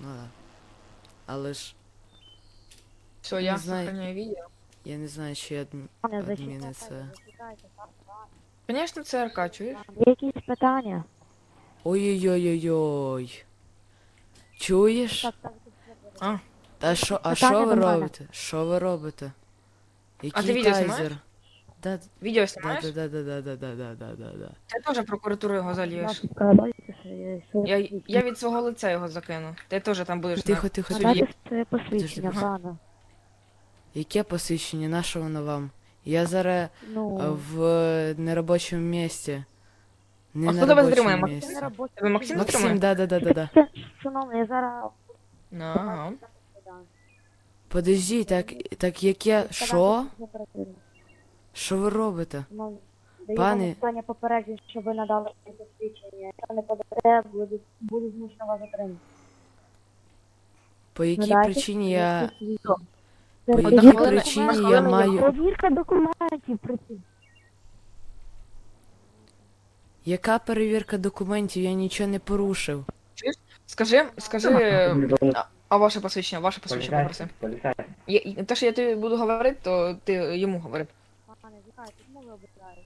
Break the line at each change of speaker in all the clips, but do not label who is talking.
Ну да. Але ж
Все, я
Не знаю.
сохраняю відео.
я не знаю, чи адм... Адміни це.
пане.
Звісно, ЦРК, чуєш?
Якісь питання?
Ой-ой-ой-ой-ой. Чуєш?
А,
А що, а що ви робите? Що ви робите? Який
ти відео
тайзер?
знімаєш?
Да,
відео
да,
знімаєш?
да, да, да, да, да, да, да, да, да, да.
Ти теж прокуратуру його зальєш. Я, я від свого лиця його закину. Ти теж там будеш
Тихо,
на
тихо, тихо.
Своє посвідчення, пане.
Яке посвідчення? На що воно вам? Я зараз е,
Ну,
в неробочому місці. Не
А
на
хто тебе
робочому
затримує, Максим?
це не робоче.
Максим
Максим,
затримує?
да, да, да, да, да.
Шановний, я зараз...
Ну, Ага.
Подожди, так, так яке, що? Що ви робите? Пане-
питання попередження, що ви надали мені посвідчення. Якщо не подате, буде, буде змушено вас затримати.
По якій
Надайте
причині я. По
Це
якій
перевірка
причині я маю.
Перевірка документів при цьому.
Яка перевірка документів? Я нічого не порушив.
Скажи, скажи, а, а ваше посвідчення, ваше посвідчення попроси. І- Те, що я тобі буду говорити, то ти йому говори.
Пане, чекайте, чому ви обираєте?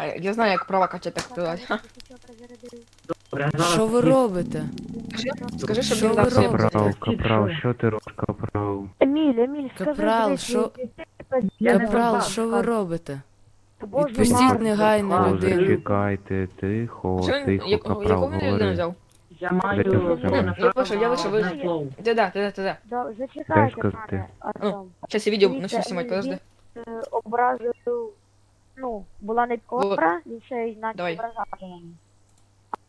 А я знаю, як права качати, так сказати. Ха.
Що ви робите?
Скажи, щоб
Що
він
ви
дав
робите?
Капрал, капрал, що ти робиш, капрал?
Еміль, Еміль, скажи,
Капрал,
дивись,
що-
я не
Капрал,
знаю,
що ви робите?
Боже,
Відпустіть
Марк,
негайно
Боже,
людину.
чекайте, тихо,
Що він,
тихо,
якого,
капрал,
якого він людину
говори.
взяв?
Я маю?
Я пишу, я лише ви... Ти да, ти да, ти да.
Да,
Дай
Зачекайте,
сказати.
пане Артем.
Зараз я відео
Дивіться,
начну знімати, подожди.
він, е, Образив, ну, була не кобра, він ще й наче
Давай.
ображати мене.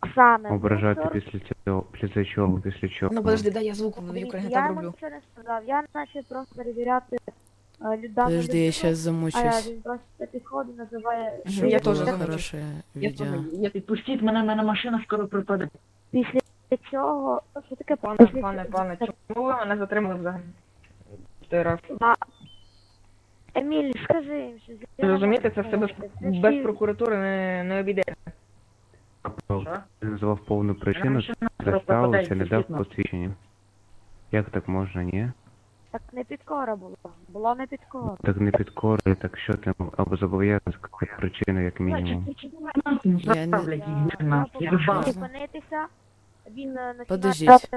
А саме...
Ображати
мусор,
після цього, після чого, після чого?
Ну подожди, дай я звук в Україні
Я
так
йому
роблю.
нічого не сказав, я наче просто перевіряти е, людину.
Подожди, я щас
А
замучусь.
він просто підходить, називає...
Мгм,
що
я теж
Було
замучусь.
хороше
Я
Відпустіть мене, мене машина скоро припаде.
Після цього... Що таке
Пане,
після
пане,
цього-
пане, чому ви мене затримали взагалі? Ти раз.
А, Еміль, скажи їм, що...
Розумієте, це все без, без прокуратури не, не обійде.
Капрал,
Що?
ти назвав повну причину,
машина скоро
не дав посвідчення. Як так можна, ні?
Так не підкора була. Була не підкора.
Так не підкорює, так що ти або зобов'язаний сказати причину, як мінімум.
Я не-
зупинитися, він е, починає
Подождіть.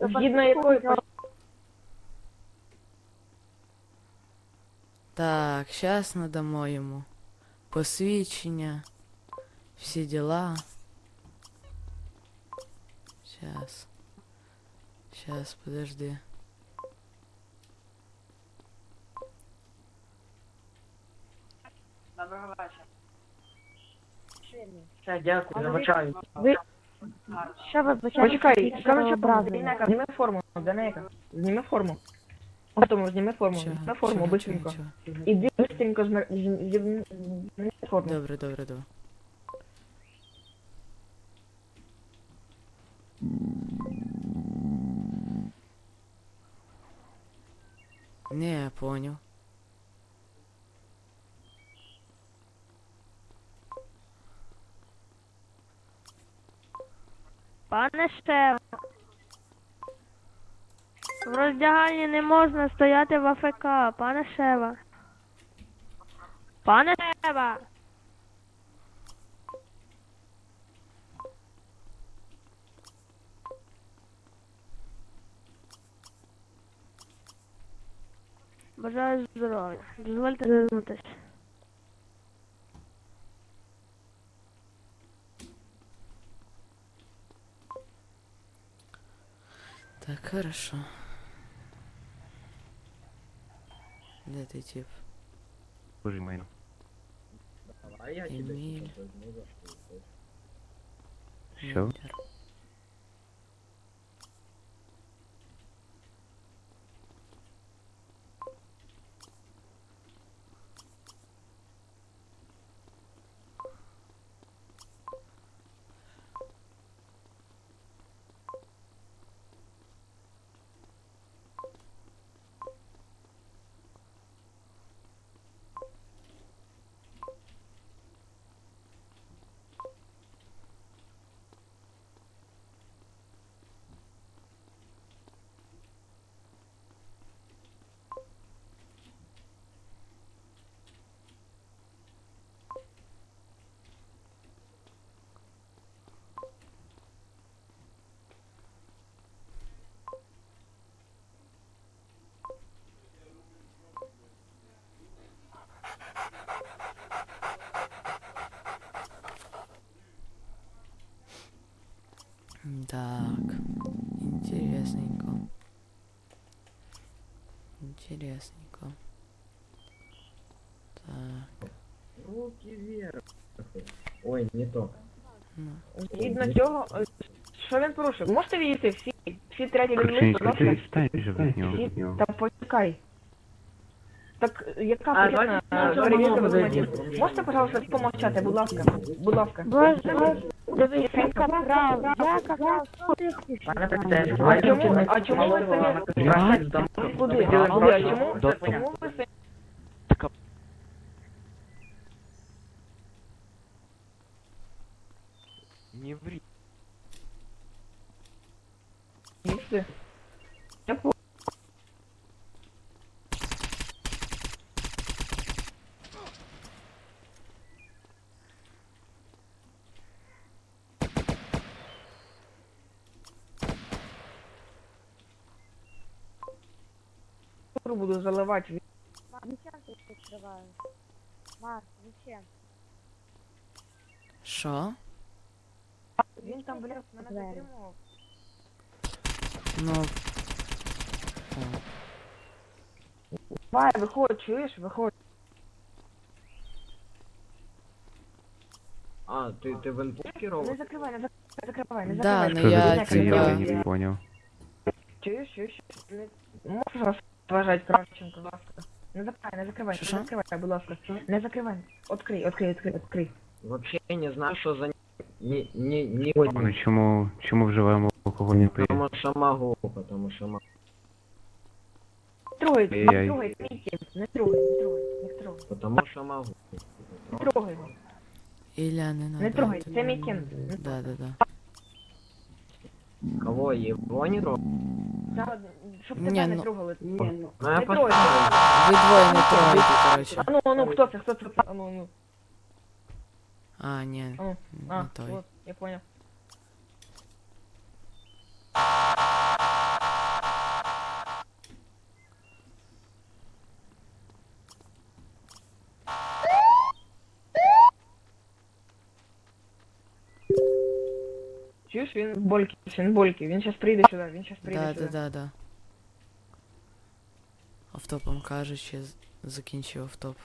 Згідно якої
Так, сейчас надамо йому посвідчення, всі діла. Сейчас. Сейчас, подожди.
Все, дякую, вибачаю.
Ви... Що ви почали?
Почекай, коротше, зніми форму, Денека, зніми форму. Потім зніми форму,
Чого?
зніми форму,
Чого?
быстренько.
Чого? Чого?
Іди быстренько зна- з- зніми зніми форму.
Добре, добре, добре. Не, я понял.
Пане Штева, в роздягальні не можна стояти в АФК, пане Шева. Пане Шева! Бажаю здоров'я. Дозвольте звернутися.
Так, хорошо. Де ти тип?
Боже майно.
Давай я тебе Эмиль.
Що?
Мюллер. Интересненько. Так,
Руки вверх. Ой, не то.
ну.
Згідно цього, е, що він порушив? Можете відійти всі, всі треті люди,
Кручинський,
будь ласка? Всі,
нього.
та почекай. Так, е, яка
А,
причина
давайте
Можете, пожалуйста, помовчати, будь ласка, будь ласка.
Боже, дивись, я капрал, я капрал, що ти хочеш?
Пане Петер,
А чому, а чому ви самі... Куди? Куди? А чому? Чому ви самі...
Не ври.
Їсти? Я по... буду заливати.
Марк, зачем ти їх відкриваєш? Марк, зачем?
Що?
Він там, блядь, мене
Двері.
затримував.
Ну. О,
Давай, виходь, чуєш? Виходь.
А, ты, ты в инпуте
Не
робот?
закривай, не зак- не закривай, не
Да,
закривай.
ну
Що
я,
за
Не
типа-
закривай.
я не понял.
Чуєш, чуєш? Не... Можеш вас вважати Кравченко, будь ласка. Не закривай, не закривай,
Що-що?
не закривай, будь ласка. Не закривай. Открий, открий, открий, открий.
Вообще не знаю, что за... Не, не, не
Ну чому, чому вживаємо алкогольні пиво?
Потому что могу, потому что могу.
Не трогай, не
Ай-яй.
трогай, Мікі. Не трогай, не трогай, не трогай.
Потому что могу.
Не трогай його.
Ілля, не надо.
Не трогай, це мій кін.
Да, да, да.
Кого? Его не трогать?
Та, Щоб
Ні,
тебе не
ну-
трогали.
Ну, я
Не трогай.
поставлю.
Ви двоє не трогайте, коротше.
А ну, а ну, хто це, хто це? А ну, а ну.
А, ні,
А, ну, а,
не той.
вот, я понял. Чуєш, він Болькіс, він в больки, він щас прийде сюди, він щас прийде
Да,
сюди.
да, да, да. Автопом кажучи, з- закінчив автоп.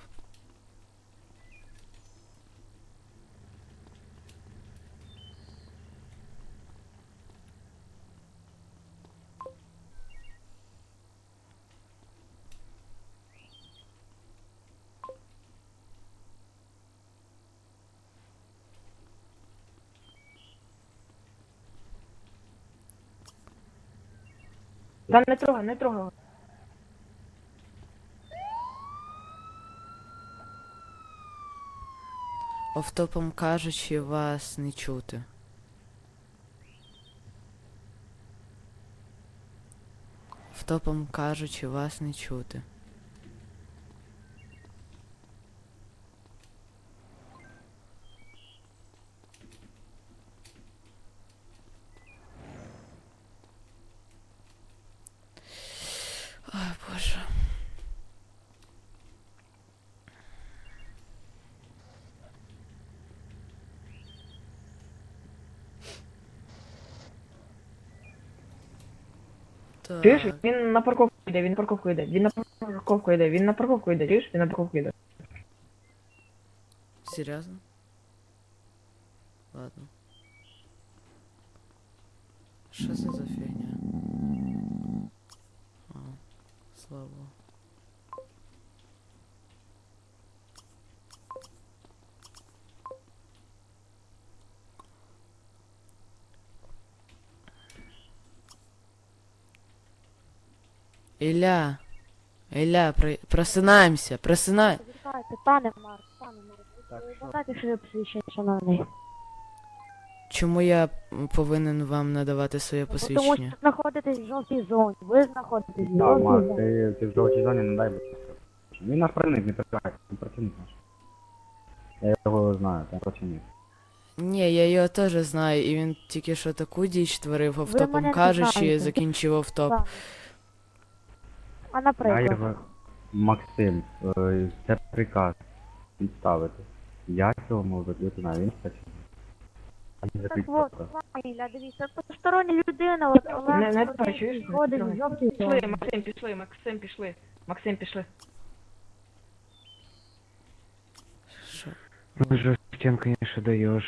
Та не трогай, не трогай.
Офтопом кажучи, вас не чути. Втопом кажучи, вас не чути. Боже. Так.
Чуєш, він на парковку йде, він на парковку йде, він на парковку йде, він на парковку йде, чуєш, він на парковку йде.
Серьезно? Ладно. Что это за фигня? А, слабо. Илья, Илья, про- просынаемся, просынай.
Пане Марк, пане Марк, ви дайте своє посвідчення, шановний.
Чому я повинен вам надавати своє
Бо Тому що
посвідчення?
ви знаходитесь в жовтій зоні, ви знаходитесь в
Да,
жовтій
Марк,
зоні.
ти, ти в жовтій зоні не дай Бог. Він наш працівник, не переживай, він працівник наш. Я його знаю, це працівник.
Ні, я його теж знаю, і він тільки що таку діч творив,
мене
автопом
не
кажучи,
знаєте.
закінчив автоп.
Так. А
А
наприклад,
я Максим, е, це приказ відставити. Я цього можу бути на він працівник.
Так вот. Фаміля, дивіться, постороння людина, от Олег
Не, не
ходить,
трогай, чуєш? Не трогай. Пішли. Максим, пішли, Максим, пішли. Максим, пішли.
Що?
Ну, Жестян, конечно, даешь.